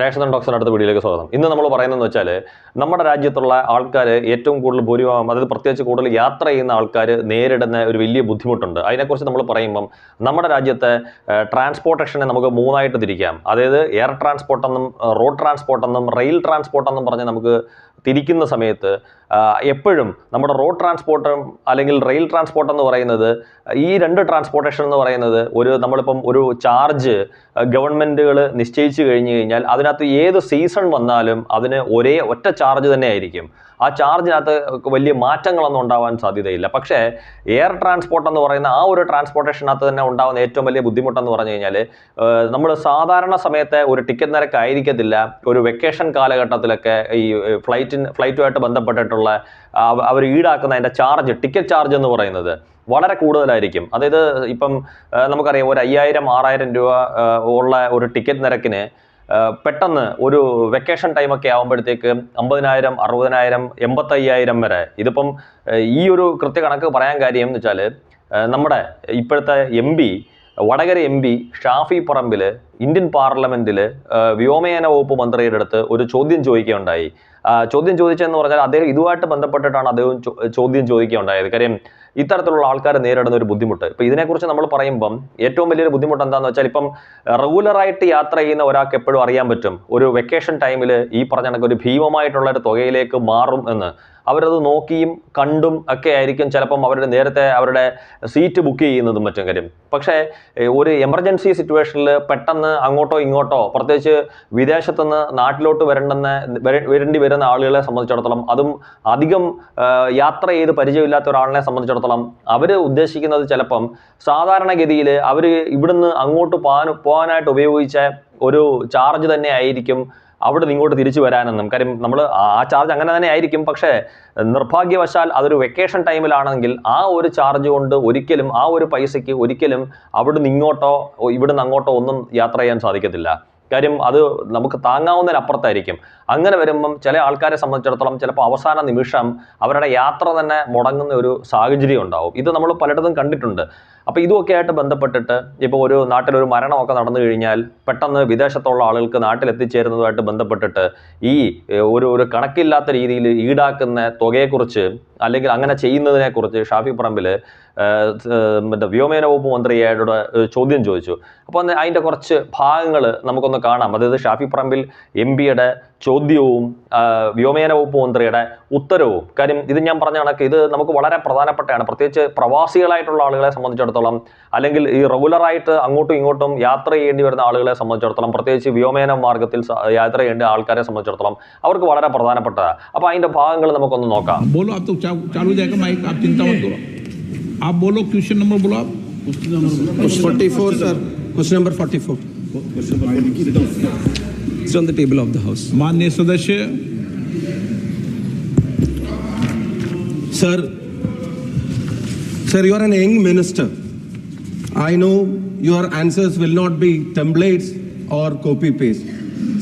രാക്ഷസൻ ഡോക്സിന് അടുത്ത വീഡിയോയിലേക്ക് സ്വാഗതം. ഇന്ന് നമ്മൾ പറയുന്നതെന്ന് വെച്ചാൽ നമ്മുടെ രാജ്യത്തുള്ള ആൾക്കാർ ഏറ്റവും കൂടുതൽ ഭൂരിഭാഗം അതായത് പ്രത്യേകിച്ച് കൂടുതൽ യാത്ര ചെയ്യുന്ന ആൾക്കാർ നേരിടുന്ന ഒരു വലിയ ബുദ്ധിമുട്ടുണ്ട്. അതിനെക്കുറിച്ച് നമ്മൾ പറയുമ്പം നമ്മുടെ രാജ്യത്തെ ട്രാൻസ്പോർട്ടേഷനെ നമുക്ക് മൂന്നായിട്ട് തിരിക്കാം. അതായത് എയർ ട്രാൻസ്പോർട്ടെന്നും റോഡ് ട്രാൻസ്പോർട്ടെന്നും റെയിൽ ട്രാൻസ്പോർട്ടെന്നും പറഞ്ഞ് നമുക്ക് തിരിക്കുന്ന സമയത്ത് എപ്പോഴും നമ്മുടെ റോഡ് ട്രാൻസ്പോർട്ടും അല്ലെങ്കിൽ റെയിൽ ട്രാൻസ്പോർട്ട് എന്ന് പറയുന്നത് ഈ രണ്ട് ട്രാൻസ്പോർട്ടേഷൻ എന്ന് പറയുന്നത് ഒരു നമ്മളിപ്പം ഒരു ചാർജ് ഗവൺമെന്റുകൾ നിശ്ചയിച്ചു കഴിഞ്ഞു കഴിഞ്ഞാൽ അതിനകത്ത് ഏത് സീസൺ വന്നാലും അതിന് ഒരേ ഒറ്റ ചാർജ് തന്നെ ആയിരിക്കും. ആ ചാർജിനകത്ത് വലിയ മാറ്റങ്ങളൊന്നും ഉണ്ടാവാൻ സാധ്യതയില്ല. പക്ഷേ എയർ ട്രാൻസ്പോർട്ട് എന്ന് പറയുന്ന ആ ഒരു ട്രാൻസ്പോർട്ടേഷനകത്ത് തന്നെ ഉണ്ടാകുന്ന ഏറ്റവും വലിയ ബുദ്ധിമുട്ടെന്ന് പറഞ്ഞു കഴിഞ്ഞാൽ നമ്മൾ സാധാരണ സമയത്തെ ഒരു ടിക്കറ്റ് നിരക്കായിരിക്കത്തില്ല. ഒരു വെക്കേഷൻ കാലഘട്ടത്തിലൊക്കെ ഈ ഫ്ലൈറ്റിന് ഫ്ലൈറ്റുമായിട്ട് ബന്ധപ്പെട്ടിട്ടുള്ള അവർ ഈടാക്കുന്ന അതിന്റെ ചാർജ് ടിക്കറ്റ് ചാർജ് എന്ന് പറയുന്നത് വളരെ കൂടുതലായിരിക്കും. അതായത് ഇപ്പം നമുക്കറിയാം ഒരു അയ്യായിരം ആറായിരം രൂപ ഉള്ള ഒരു ടിക്കറ്റ് നിരക്കിന് പെട്ടെന്ന് ഒരു വെക്കേഷൻ ടൈമൊക്കെ ആകുമ്പോഴത്തേക്ക് അമ്പതിനായിരം അറുപതിനായിരം എൺപത്തയ്യായിരം വരെ. ഇതിപ്പം ഈ ഒരു കൃത്യകണക്ക് പറയാൻ കാര്യം എന്ന് വെച്ചാൽ നമ്മുടെ ഇപ്പോഴത്തെ M P Vadakara M P Shafi Parambil Indian പാർലമെന്റിൽ വ്യോമയാന വകുപ്പ് മന്ത്രിയുടെ അടുത്ത് ഒരു ചോദ്യം ചോദിക്കുകയുണ്ടായി. ചോദ്യം ചോദിച്ചതെന്ന് പറഞ്ഞാൽ അദ്ദേഹം ഇതുമായിട്ട് ബന്ധപ്പെട്ടിട്ടാണ് അദ്ദേഹം ചോദ്യം ചോദിക്കുകയുണ്ടായത്. കാര്യം ഇത്തരത്തിലുള്ള ആൾക്കാർ നേരിടുന്ന ഒരു ബുദ്ധിമുട്ട്. ഇപ്പം ഇതിനെക്കുറിച്ച് നമ്മൾ പറയുമ്പം ഏറ്റവും വലിയൊരു ബുദ്ധിമുട്ട് എന്താണെന്ന് വെച്ചാൽ ഇപ്പം റെഗുലറായിട്ട് യാത്ര ചെയ്യുന്ന ഒരാൾക്ക് എപ്പോഴും അറിയാൻ പറ്റും. ഒരു വെക്കേഷൻ ടൈമിൽ ഈ പറഞ്ഞ കണക്ക് ഒരു ഭീമമായിട്ടുള്ള ഒരു തുകയിലേക്ക് മാറും എന്ന്. അവരത് നോക്കിയും കണ്ടും ഒക്കെ ആയിരിക്കും ചിലപ്പം അവരുടെ നേരത്തെ അവരുടെ സീറ്റ് ബുക്ക് ചെയ്യുന്നതും മറ്റും കാര്യം. പക്ഷേ ഒരു എമർജൻസി സിറ്റുവേഷനിൽ പെട്ടെന്ന് അങ്ങോട്ടോ ഇങ്ങോട്ടോ പ്രത്യേകിച്ച് വിദേശത്തുനിന്ന് നാട്ടിലോട്ട് വരണ്ടെന്ന് വര- വരേണ്ടി വരുന്ന ആളുകളെ സംബന്ധിച്ചിടത്തോളം അതും അധികം യാത്ര ചെയ്ത് പരിചയമില്ലാത്ത ഒരാളിനെ സംബന്ധിച്ചിടത്തോളം അവർ ഉദ്ദേശിക്കുന്നത് ചിലപ്പം സാധാരണഗതിയിൽ അവർ ഇവിടുന്ന് അങ്ങോട്ട് പോകാൻ പോകാനായിട്ട് ഉപയോഗിച്ച ഒരു ചാർജ് തന്നെ ആയിരിക്കും അവിടെ നിന്ന് ഇങ്ങോട്ട് തിരിച്ചു വരാനെന്നും. കാര്യം നമ്മൾ ആ ചാർജ് അങ്ങനെ തന്നെ ആയിരിക്കും. പക്ഷേ നിർഭാഗ്യവശാൽ അതൊരു വെക്കേഷൻ ടൈമിലാണെങ്കിൽ ആ ഒരു ചാർജ് കൊണ്ട് ഒരിക്കലും ആ ഒരു പൈസയ്ക്ക് ഒരിക്കലും അവിടുന്ന് ഇങ്ങോട്ടോ ഇവിടുന്ന് അങ്ങോട്ടോ ഒന്നും യാത്ര ചെയ്യാൻ സാധിക്കത്തില്ല. കാര്യം അത് നമുക്ക് താങ്ങാവുന്നതിനപ്പുറത്തായിരിക്കും. അങ്ങനെ വരുമ്പം ചില ആൾക്കാരെ സംബന്ധിച്ചിടത്തോളം ചിലപ്പോൾ അവസാന നിമിഷം അവരുടെ യാത്ര തന്നെ മുടങ്ങുന്ന ഒരു സാഹചര്യം ഉണ്ടാവും. ഇത് നമ്മൾ പലയിടത്തും കണ്ടിട്ടുണ്ട്. അപ്പോൾ ഇതുമൊക്കെ ആയിട്ട് ബന്ധപ്പെട്ടിട്ട് ഇപ്പോൾ ഒരു നാട്ടിലൊരു മരണമൊക്കെ നടന്നു കഴിഞ്ഞാൽ പെട്ടെന്ന് വിദേശത്തുള്ള ആളുകൾക്ക് നാട്ടിലെത്തിച്ചേരുന്നതുമായിട്ട് ബന്ധപ്പെട്ടിട്ട് ഈ ഒരു ഒരു കണക്കില്ലാത്ത രീതിയിൽ ഈടാക്കുന്ന തുകയെക്കുറിച്ച് അല്ലെങ്കിൽ അങ്ങനെ ചെയ്യുന്നതിനെക്കുറിച്ച് ഷാഫി പറമ്പിൽ മറ്റേ വ്യോമയാന വകുപ്പ് മന്ത്രിയോട് ഏഹ്, ചോദ്യം ചോദിച്ചു. അപ്പോൾ അന്ന് അതിന്റെ കുറച്ച് ഭാഗങ്ങൾ നമുക്കൊന്ന് കാണാം. അതായത് ഷാഫി പറമ്പിൽ എം പിയുടെ ചോദ്യവും വ്യോമയാന വകുപ്പ് മന്ത്രിയുടെ ഉത്തരവും. കാര്യം ഇത് ഞാൻ പറഞ്ഞ കണക്ക് ഇത് നമുക്ക് വളരെ പ്രധാനപ്പെട്ടതാണ്. പ്രത്യേകിച്ച് പ്രവാസികളായിട്ടുള്ള ആളുകളെ സംബന്ധിച്ചിടത്തോളം അല്ലെങ്കിൽ ഈ റെഗുലറായിട്ട് അങ്ങോട്ടും ഇങ്ങോട്ടും യാത്ര ചെയ്യേണ്ടി വരുന്ന ആളുകളെ സംബന്ധിച്ചിടത്തോളം പ്രത്യേകിച്ച് വ്യോമയാന മാർഗത്തിൽ യാത്ര ചെയ്യേണ്ട ആൾക്കാരെ സംബന്ധിച്ചിടത്തോളം അവർക്ക് വളരെ പ്രധാനപ്പെട്ടതാണ്. അപ്പോൾ അതിന്റെ ഭാഗങ്ങൾ നമുക്കൊന്ന് നോക്കാം. आप तो चा- चालू हो जाएगा माइक आप चिंता मत करो आप बोलो क्वेश्चन नंबर बोलो आप 44, sir. Question number 44. It's on the table of the House. माननीय सदस्य Sir, sir, you are an young minister. I know your answers will not be templates or copy paste.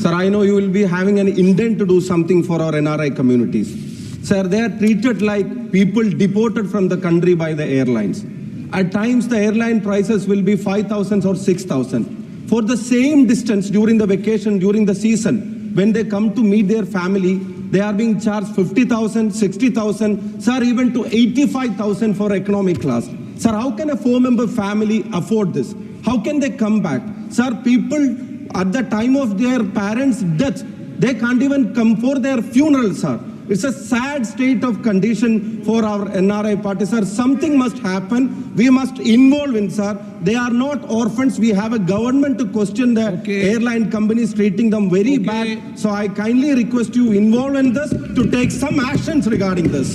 Sir, I know you will be having an intent to do something for our NRI communities. Sir, they are treated like people deported from the country by the airlines. At times, the airline prices will be 5,000 or 6,000. For the same distance during the vacation, during the season, when they come to meet their family, they are being charged 50,000, 60,000, sir, even to 85,000 for economic class. Sir, how can a four member family afford this? How can they come back? Sir, people at the time of their parents' death, they can't even come for their funeral, sir. It's a sad state of condition for our NRI party, sir. Something must happen. We must involve in, sir. They are not orphans. We have a government to question the Okay. airline companies treating them very Okay. bad. So I kindly request you involve in this to take some actions regarding this.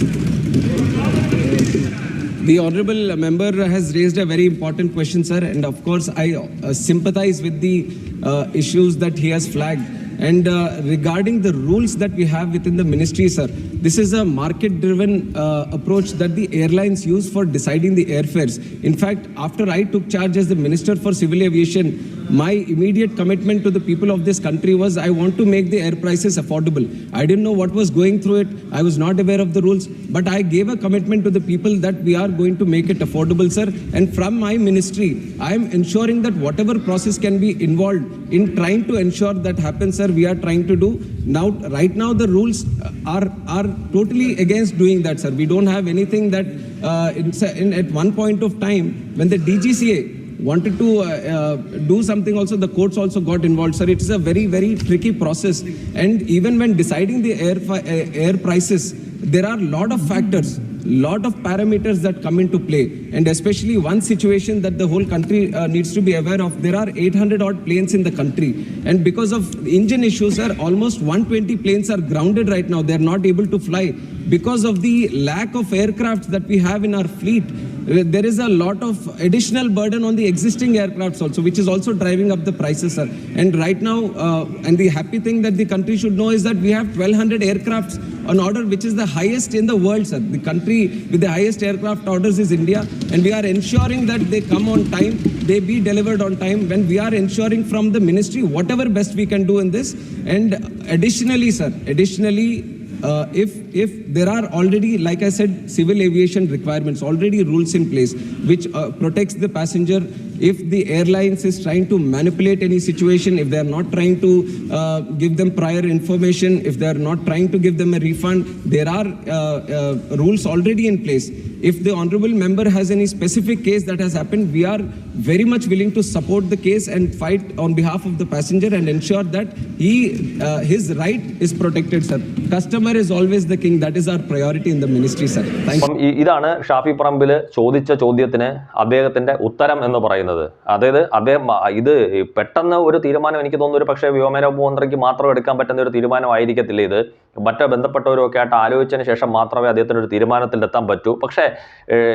The honorable member has raised a very important question, sir, and of course I uh, sympathize with the uh, issues that he has flagged. And uh, regarding the rules that we have within the ministry, sir, this is a market-driven uh, approach that the airlines use for deciding the airfares. In fact, after I took charge as the Minister for Civil Aviation, my immediate commitment to the people of this country was I want to make the air prices affordable. I didn't know what was going through it. I was not aware of the rules, but I gave a commitment to the people that we are going to make it affordable, sir. And from my ministry, I am ensuring that whatever process can be involved in trying to ensure that happens, sir, we are trying to do. Now, right now, the rules are are totally against doing that, sir. We don't have anything that uh, in, in, at one point of time when the DGCA wanted to uh, uh, do something also the courts also got involved. Sir it is a very very tricky process. And even when deciding the air uh, air prices there are lot of factors lot of parameters that come into play. And especially one situation that the whole country uh, needs to be aware of there are 800 odd planes in the country. And because of engine issues sir almost 120 planes are grounded right now. They are not able to fly because of the lack of aircrafts that we have in our fleet there is a lot of additional burden on the existing aircrafts also, which is also driving up the prices, sir. And right now, uh, and the happy thing that the country should know is that we have 1,200 aircrafts on order, which is the highest in the world, sir. The country with the highest aircraft orders is India, and we are ensuring that they come on time, they be delivered on time. When we are ensuring from the ministry whatever best we can do in this, and additionally, sir, additionally uh, if if there are already like i said civil aviation requirements already rules in place which uh, protects the passenger if the airlines is trying to manipulate any situation if they are not trying to uh, give them prior information if they are not trying to give them a refund there are uh, uh, rules already in place if the honorable member has any specific case that has happened we are very much willing to support the case and fight on behalf of the passenger and ensure that he uh, his right is protected sir customer is always the king that is our priority in the ministry sir thank you അപ്പം ഈ- ഇതാണ് ഷാഫി പറമ്പിൽ ചോദിച്ച ചോദ്യത്തിന് അദ്ദേഹത്തിന്റെ ഉത്തരം എന്ന് പറയുന്നത് അതായത് അദ്ദേഹം ഇത് പെട്ടെന്ന് ഒരു തീരുമാനം എനിക്ക് തോന്നുന്നു ഒരു പക്ഷേ വ്യോമയാന ഉപമന്ത്രിക്ക് മാത്രം എടുക്കാൻ പറ്റുന്ന ഒരു തീരുമാനമായിരിക്കത്തില്ല ഇത്. മറ്റ് ബന്ധപ്പെട്ടവരും ഒക്കെ ആയിട്ട് ആലോചിച്ചതിന് ശേഷം മാത്രമേ അദ്ദേഹത്തിന് ഒരു തീരുമാനത്തിലെത്താൻ പറ്റൂ. പക്ഷേ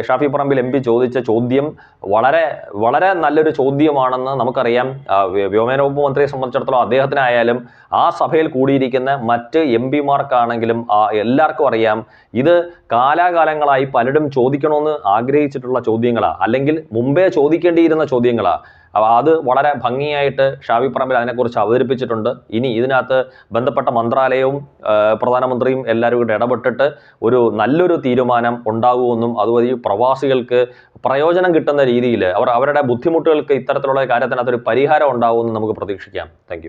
ഷാഫി പറമ്പിൽ എം പി ചോദിച്ച ചോദ്യം വളരെ വളരെ നല്ലൊരു ചോദ്യമാണെന്ന് നമുക്കറിയാം. വ്യോമയാന വകുപ്പ് മന്ത്രിയെ സംബന്ധിച്ചിടത്തോളം അദ്ദേഹത്തിനായാലും ആ സഭയിൽ കൂടിയിരിക്കുന്ന മറ്റ് എം പിമാർക്കാണെങ്കിലും എല്ലാവർക്കും അറിയാം. ഇത് കാലാകാലങ്ങളായി പലരും ചോദിക്കണമെന്ന് ആഗ്രഹിച്ചിട്ടുള്ള ചോദ്യങ്ങളാണ് അല്ലെങ്കിൽ മുമ്പേ ചോദിക്കേണ്ടിയിരുന്ന ചോദ്യങ്ങളാണ് അപ്പൊ അത് വളരെ ഭംഗിയായിട്ട് ഷാവി പറമ്പിൽ അതിനെക്കുറിച്ച് അവതരിപ്പിച്ചിട്ടുണ്ട്. ഇനി ഇതിനകത്ത് ബന്ധപ്പെട്ട മന്ത്രാലയവും പ്രധാനമന്ത്രിയും എല്ലാവരും കൂടെ ഇടപെട്ടിട്ട് ഒരു നല്ലൊരു തീരുമാനം ഉണ്ടാകുമെന്നും അതുവഴി പ്രവാസികൾക്ക് പ്രയോജനം കിട്ടുന്ന രീതിയിൽ അവർ അവരുടെ ബുദ്ധിമുട്ടുകൾക്ക് ഇത്തരത്തിലുള്ള കാര്യത്തിനകത്തൊരു പരിഹാരം ഉണ്ടാകുമെന്ന് നമുക്ക് പ്രതീക്ഷിക്കാം. താങ്ക്